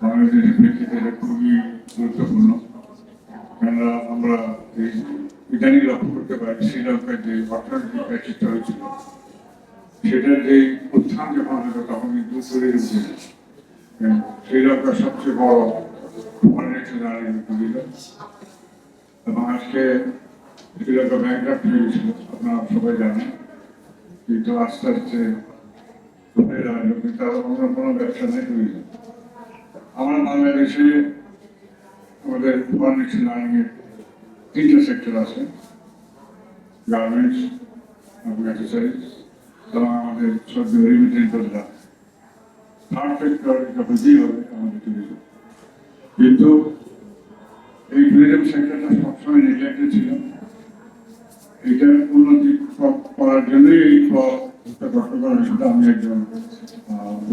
বাংলাদেশের প্রেক্ষিতে খুবই গুরুত্বপূর্ণ কেননা আমরা এই ইদানিং লক্ষ্য করতে পারি শ্রীলঙ্কার যে অর্থনৈতিক ব্যক্তিত্ব হয়েছিল সেটার যে উত্থান যখন হলো তখন কিন্তু উঠে শ্রীলঙ্কার সবচেয়ে বড় ফরেন এক্সচেঞ্জ দিল এবং আজকে শ্রীলঙ্কা সবাই জানেন কিন্তু আস্তে আস্তে তার অন্য কোনো ব্যবসা নেই আমরা বাংলাদেশে আমাদের এক্সচেঞ্জ আর্নিংয়ের তিনটা সেক্টর আছে। গার্মেন্টস অ্যাক্সেসরিজ এবং আমাদের সদ্য রিমিটেন্স দরজা থার্ড সেক্টর এটা বুঝতেই হবে, আমাদের ট্যুরিজম কিন্তু এই ট্যুরিজম সেক্টরটা সবসময় নেগলেক্টেড ছিল। এটার উন্নতি করার জন্যই এই গঠন করা আমি একজন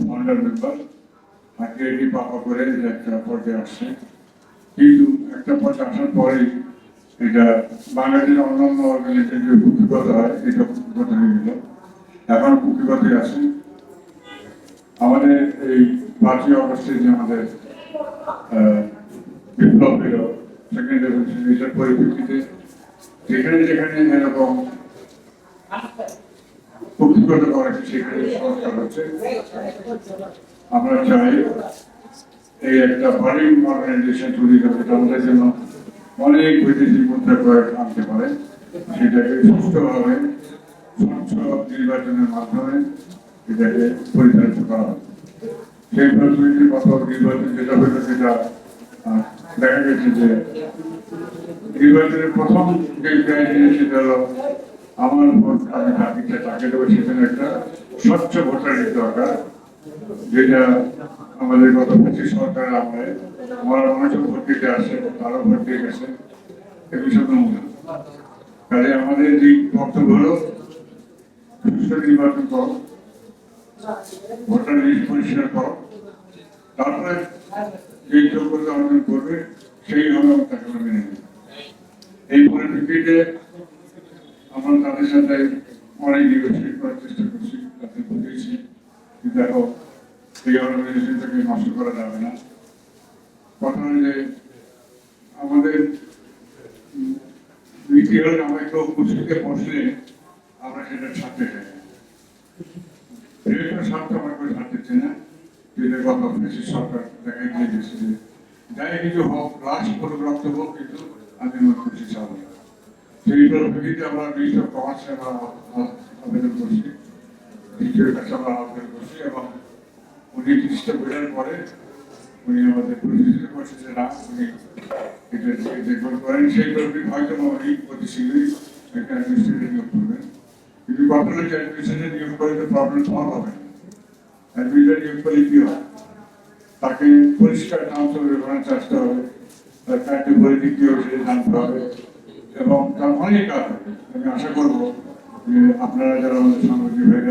ফাউন্ডার মেম্বার তাকে এটি পাপা করে একটা পর্যায়ে আসছে। কিন্তু একটা পর্যায়ে আসার পরেই এটা বাংলাদেশের অন্যান্য অর্গানাইজেশন যে কুকিগত হয়, এটা কুকিগত হয়ে গেল। এখন কুকিগতই আছে। আমাদের এই পাঁচই অগস্টে যে আমাদের বিপ্লব এলো সেকেন্ড রেভলিউশন এটার পরিপ্রেক্ষিতে, যেখানে যেখানে এরকম কুকিগত করা সেখানে সংস্কার হচ্ছে। আমরা চাই এই একটা ফরেন অর্গানাইজেশন তৈরি করতে আমাদের জন্য অনেক বিদেশি মুদ্রা প্রয়োগ আনতে পারে। সেটাকে সুস্থভাবে স্বচ্ছ নির্বাচনের মাধ্যমে এটাকে পরিচালিত করা হবে সেই পদ্ধতিতে গত নির্বাচন যেটা হয়েছে সেটা দেখা গেছে যে নির্বাচনের প্রথম যে ক্রাইটেরিয়া সেটা হলো, আমার ভোট আমি তাকে দেবো, সেখানে একটা স্বচ্ছ ভোটারের দরকার। যেটা আমাদের গত পঁচিশ সরকার আমলে আমার ভোট দিতে আসে ভোট দিয়ে গেছে এগুলো সব নমুনা কাজে আমাদের যে বক্তব্য হলো নির্বাচন করো, ভোটার লিস্ট পরিষ্কার করো, তারপরে যে যোগ্যতা অর্জন করবে, সেই হবে তাকে মেনে নেব। এই পরিপ্রেক্ষিতে আমরা তাদের সাথে অনেক নেগোসিয়েট করার চেষ্টা করছি, তাদের বুঝেছি দেখো এই নষ্ট করা যাবে না কথা যে, আমাদের আমরা কেউ কুচিতে বসলে আমরা সেটা ছাড়তে চাই না। স্বার্থ আমরা করে ছাড়তে চাই না যেটা গত ফেসি সরকার দেখা গিয়ে গেছে যে, যাই কিছু হোক লাস্ট কোনো বক্তব্য কিন্তু আমি আমার খুশি চাবো না সেই পরিপ্রেক্ষিতে আমরা মিনিস্টার কমার্সে আবেদন করছি দ্বিতীয় কাছে আমরা আবেদন করছি এবং জিনিসটা বোঝার পরে উনি আমাদের পরিচিত করছে যে না, উনি এটা দেখভাল করেন। সেই কর্মী হয়তো উনি অতি শীঘ্রই একটা অ্যাডমিনিস্ট্রেটর নিয়োগ করবেন। কিন্তু হলো যে অ্যাডমিনিস্ট্রেটর নিয়োগ করে তো প্রবলেম সলভ হবে? অ্যাডমিনিস্ট্রেটর নিয়োগ করলে কি হয়? তাকে পরিষ্কার কাউন্সিল রেফারেন্স আসতে হবে। তার কার্যে পরিধি কি হবে সেটা জানতে হবে। এবং তার অনেক আমি আশা করব যে আপনারা যারা আমাদের ভাইরা